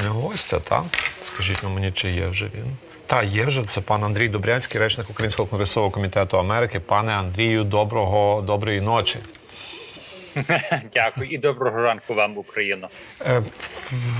Гостя, так? Скажіть ну, мені, чи є вже він? Та є вже це пан Андрій Добрянський, речник Українського конгресового комітету Америки. Пане Андрію, доброго доброї ночі. Дякую і доброго ранку вам, Україно. Е,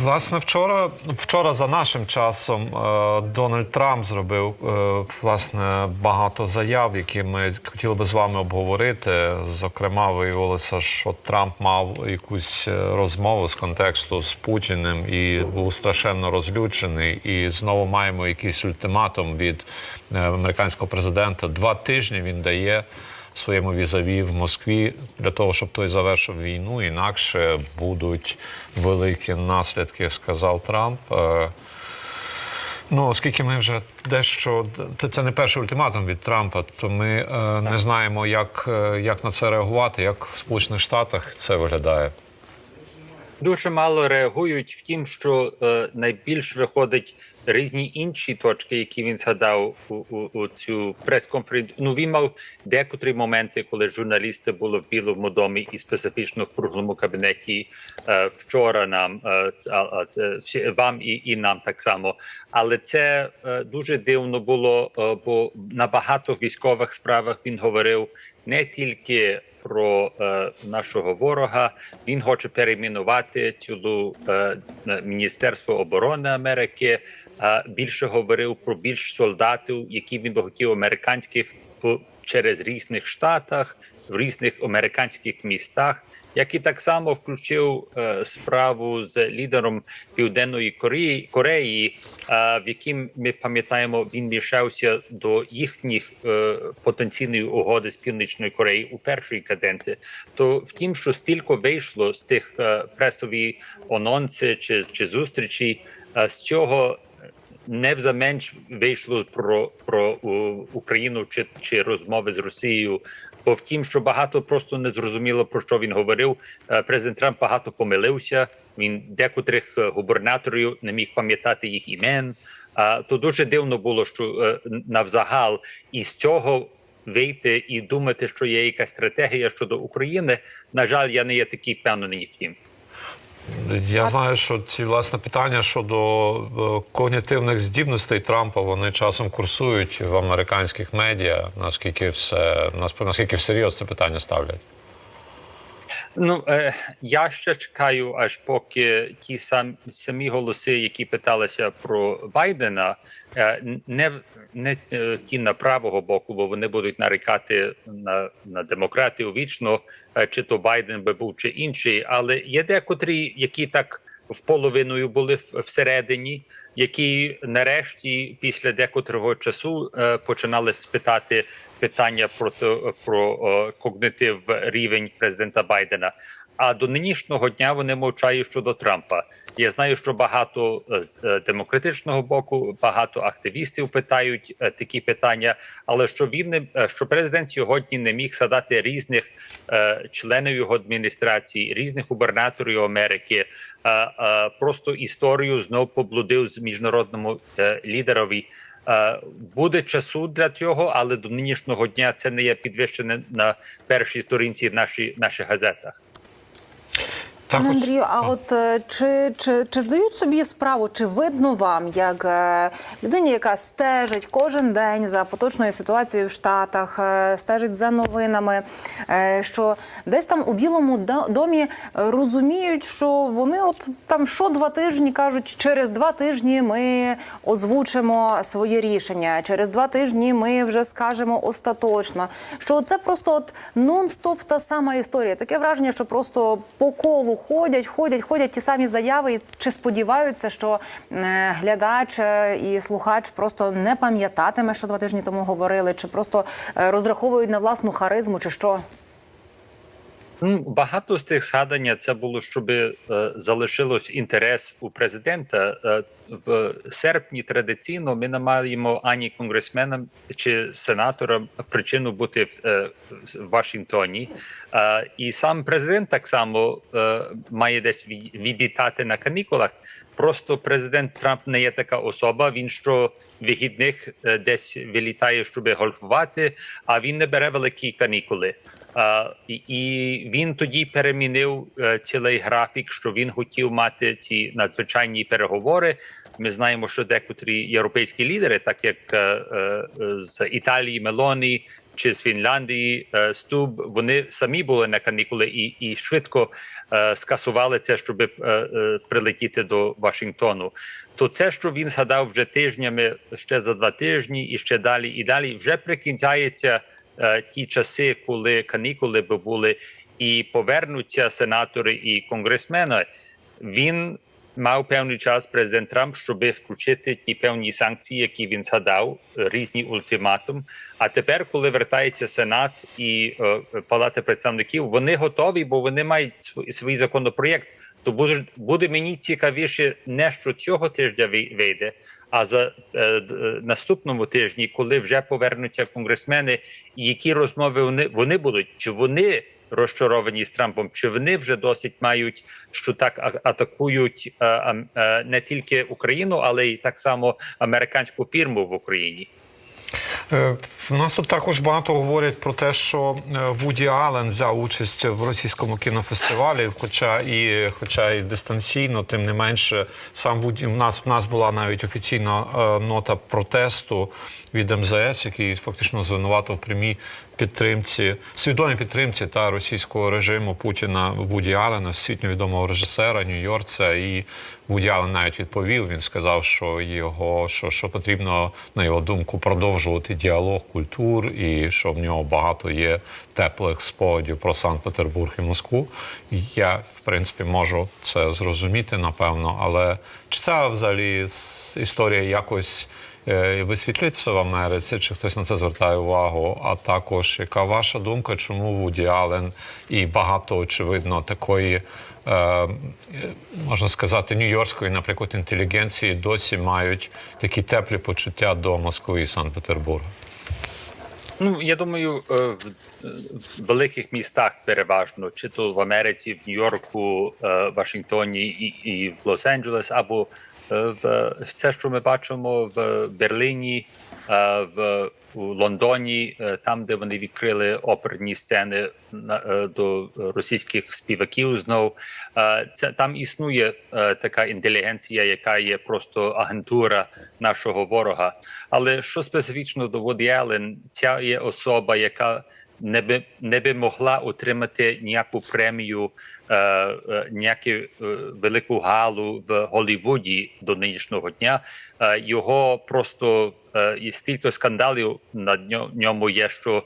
Власне, вчора, вчора за нашим часом е, Дональд Трамп зробив е, власне багато заяв, які ми хотіли би з вами обговорити. Зокрема, виявилося, що Трамп мав якусь розмову з контексту з Путіним і був страшенно розлючений. І знову маємо якийсь ультиматум від американського президента. Два тижні він дає своєму візаві в Москві для того, щоб той завершив війну. Інакше будуть великі наслідки, сказав Трамп. Е, Ну, оскільки ми вже дещо це- не перший ультиматум від Трампа, то ми е, не знаємо, як, е, як на це реагувати, як в Сполучених Штатах це виглядає. Дуже мало реагують. Втім, що е, найбільш виходить різні інші точки, які він згадав у, у, у цю прес-конференцію. Ну він мав декотрі моменти, коли журналісти були в Білому домі і специфічно в круглому кабінеті е, вчора нам е, всі вам і, і нам так само. Але це е, дуже дивно було, е, бо на багато військових справах він говорив не тільки про е, нашого ворога. Він хоче перейменувати цілу е, Міністерство оборони Америки. Е, більше говорив про більш солдатів, які він би хотів американських по через різних штатах, в різних американських містах. Як і так само включив е, справу з лідером Південної Кореї, Кореї, е, в яким ми пам'ятаємо, він мішався до їхніх е, потенційної угоди з Північною Кореєю у першій каденції. То втім, що стільки вийшло з тих е, пресові анонси чи, чи зустрічі, е, з чого не взаменш вийшло про, про Україну чи, чи розмови з Росією. Бо втім, що багато просто не зрозуміло про що він говорив. Е, Президент Трамп багато помилився. Він декотрих е, губернаторів не міг пам'ятати їх імен. А то дуже дивно було, що е, навзагал із цього вийти і думати, що є якась стратегія щодо України. На жаль, я не є такий впевнений в тім. Я знаю, що ці власне питання щодо е, когнітивних здібностей Трампа вони часом курсують в американських медіа. Наскільки все наскільки всерйоз це питання ставлять? Ну е, я ще чекаю, аж поки ті сам, самі голоси, які питалися про Байдена, е, не, не е, ті на правого боку, бо вони будуть нарікати на, на демократію вічно, е, чи то Байден би був, чи інший. Але є декотрі, які так в половиною були всередині, які нарешті, після декотрого часу, е, починали спитати питання про то- про е, когнитив рівень президента Байдена. А до нинішнього дня вони мовчають щодо Трампа. Я знаю, що багато з е, демократичного боку, багато активістів питають е, такі питання. Але що він не що президент сьогодні не міг задати різних е, членів його адміністрації, різних губернаторів Америки, е, е, просто історію знов поблудив з міжнародному е, лідерові. Е, Буде часу для цього, але до нинішнього дня це не є підвищене на першій сторінці в нашій наших газетах. Пане Андрію, а от е, чи, чи, чи здають собі справу, чи видно вам, як е, людині, яка стежить кожен день за поточною ситуацією в Штатах, е, стежить за новинами, що десь там у Білому домі розуміють, що вони от там що два тижні кажуть, через два тижні ми озвучимо своє рішення, через два тижні ми вже скажемо остаточно. Що це просто от нон-стоп та сама історія. Таке враження, що просто по колу ходять, ходять, ходять ті самі заяви, і чи сподіваються, що е, глядач е, і слухач просто не пам'ятатиме, що два тижні тому говорили, чи просто е, розраховують на власну харизму, чи що. Ну, багато з тих згадання це було, щоб залишилось інтерес у президента. В серпні традиційно ми не маємо ані конгресменам чи сенаторам причину бути в, е, Вашингтоні. Е, і сам президент так само е, має десь від- відлітати на канікулах. Просто президент Трамп не є така особа. Він що вихідних десь вилітає, щоб гольфувати, а він не бере великі канікули. А, і, він тоді перемінив е, цілий графік, що він хотів мати ці надзвичайні переговори. Ми знаємо, що декотрі європейські лідери, так як е, е, з Італії, Мелоні чи з Фінляндії, е, Стуб, вони самі були на канікули і, і швидко скасували це, щоб прилетіти до Вашингтону. То це, що він згадав вже тижнями, ще за два тижні, і ще далі, і далі, вже прикінчається ті часи, коли канікули би були, і повернуться сенатори і конгресмени. Він мав певний час президент Трамп, щоб включити ті певні санкції, які він згадав, різні ультиматум. А тепер, коли вертається Сенат і Палата представників, вони готові, бо вони мають св- свій законопроєкт. То буде, буде мені цікавіше не що цього тижня вий- вийде, а за е, наступному тижні, коли вже повернуться конгресмени, які розмови вони, вони будуть, чи вони розчаровані з Трампом, чи вони вже досить мають, що так атакують е, е, не тільки Україну, але й так само американську фірму в Україні. Е, У нас тут також багато говорять про те, що е, Вуді Аллен взяв участь в російському кінофестивалі, хоча і хоча і дистанційно, тим не менше, сам Вуді в нас в нас була навіть офіційна е, нота протесту від МЗС, який фактично звинуватив в прямій підтримці, свідомій підтримці та російського режиму Путіна Вуді Аллена, всесвітньо відомого режисера Нью-Йоркця. І Вуді Аллен навіть відповів. Він сказав, що його що, що потрібно, на його думку, продовжувати діалог культур, і що в нього багато є теплих спогадів про Санкт-Петербург і Москву. Я, в принципі, можу це зрозуміти, напевно, але чи це взагалі історія якось висвітлюється в Америці, чи хтось на це звертає увагу? А також яка ваша думка, чому Вуді Аллен і багато очевидно такої, е, е, можна сказати, нью-йоркської, наприклад, інтелігенції досі мають такі теплі почуття до Москви і Санкт-Петербурга? Ну я думаю, е, в, е, великих містах переважно, чи то в Америці, в Нью-Йорку, е, Вашингтоні і, в Лос-Анджелес, або е, в це, що ми бачимо в Берліні, е, в Лондоні, е, там, де вони відкрили оперні сцени е, до російських співаків, знов Е, це там існує е, така інтелігенція, яка є просто агентура нашого ворога. Але що специфічно до Вуді Аллен, ця є особа, яка не би не би могла отримати ніяку премію, е, е, ніяку е, велику галу в Голлівуді до нинішнього дня. Е, його просто і стільки скандалів на ньо- ньому є, що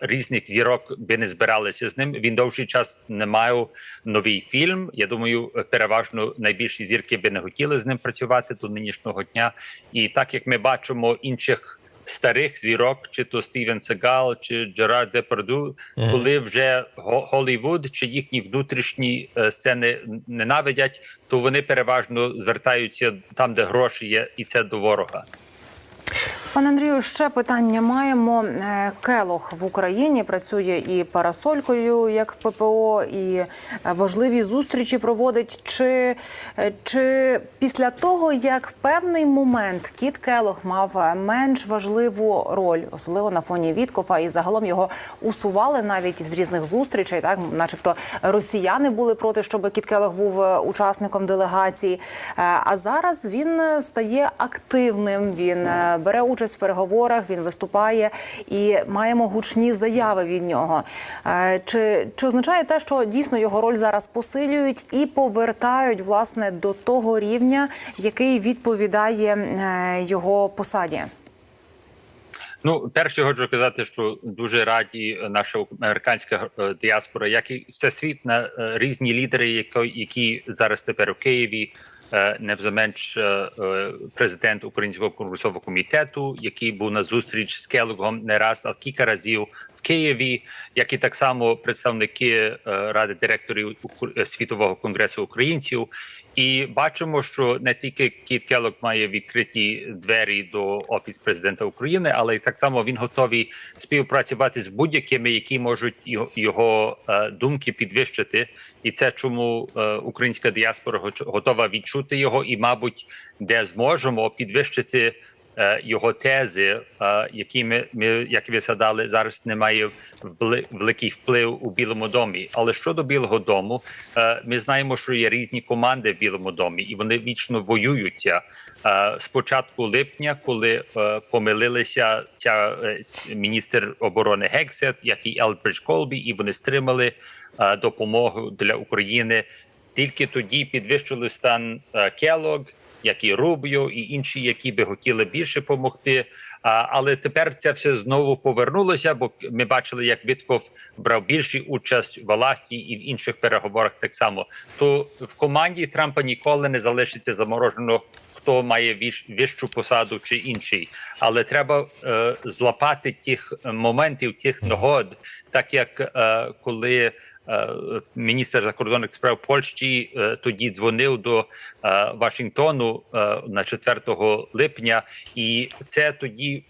різних зірок би не збиралися з ним. Він довший час не мав новий фільм. Я думаю, переважно найбільші зірки би не хотіли з ним працювати до нинішнього дня. І так як ми бачимо інших старих зірок, чи то Стівен Сегал, чи Джерард Депарду, коли вже Го- Голлівуд чи їхні внутрішні е, сцени ненавидять, то вони переважно звертаються там, де гроші є, і це до ворога. Пане Андрію, ще питання маємо. Е, Келох в Україні працює і парасолькою як ППО, і е, важливі зустрічі проводить. Чи, е, чи після того, як в певний момент Кіт Келох мав менш важливу роль, особливо на фоні Віткофа, і загалом його усували навіть з різних зустрічей, так начебто росіяни були проти, щоб Кіт Келох був учасником делегації. А зараз він стає активним. Він бере участь в переговорах, він виступає і маємо гучні заяви від нього. Е, Чи, чи означає те, що дійсно його роль зараз посилюють і повертають власне до того рівня, який відповідає е, його посаді? Ну, перше, хочу казати, що дуже раді наша американська е, діаспора, як і всесвітна різні лідери, які зараз тепер у Києві. Е, Невзаменш е, е, президент Українського конгресового комітету, який був на зустріч з Келогом не раз, а кілька разів в Києві, як і так само представники ради директорів світового конгресу українців, І бачимо, що не тільки Кіт Келок має відкриті двері до офісу президента України, але й так само він готовий співпрацювати з будь-якими, які можуть його, е, думки підвищити. І це чому е, українська діаспора готова відчути його, і, мабуть, де зможемо підвищити його тези, е, які ми, ми, як ви згадали, зараз немає вбли- великий вплив у Білому домі. Але щодо Білого дому, е, ми знаємо, що є різні команди в Білому домі, і вони вічно воюються. Е, З початку липня, коли е, помилилися ця е, міністр оборони Гексет, як і Елбридж Колбі, і вони стримали е, допомогу для України. Тільки тоді підвищили стан е, Келог, як і Рубіо, і інші, які би хотіли більше допомогти. Але тепер це все знову повернулося, бо ми бачили, як Вітков брав більшу участь в Аласті і в інших переговорах так само. То в команді Трампа ніколи не залишиться заморожено. Хто має вищу посаду чи інший, але треба е, злапати тих моментів, тих нагод, так як е, коли е, міністр закордонних справ Польщі е, тоді дзвонив до е, Вашингтону е, на 4 липня, і це тоді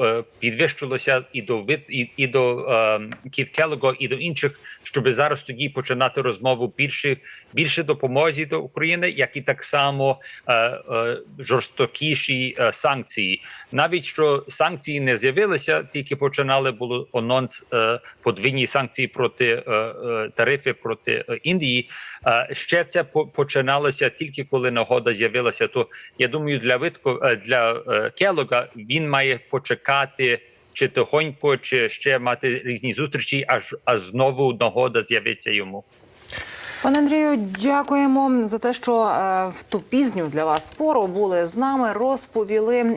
е, підвищилося і до Вит- і, і до е, Кіт Келого, і до інших, щоб зараз тоді починати розмову більше більше допомозі до України, як і так само е, е, жорстокіші е, санкції. Навіть що санкції не з'явилися, тільки починали було анонс е, подвійні санкції проти е, е, тарифи проти е, Індії. Ще це по- починалося тільки коли нагода з'явилася. То я думаю, для Витко для Келога він має почекати. Чи тихонько, чи ще мати різні зустрічі, аж аж знову нагода з'явиться йому. Пане Андрію, дякуємо за те, що в ту пізню для вас пору були з нами, розповіли.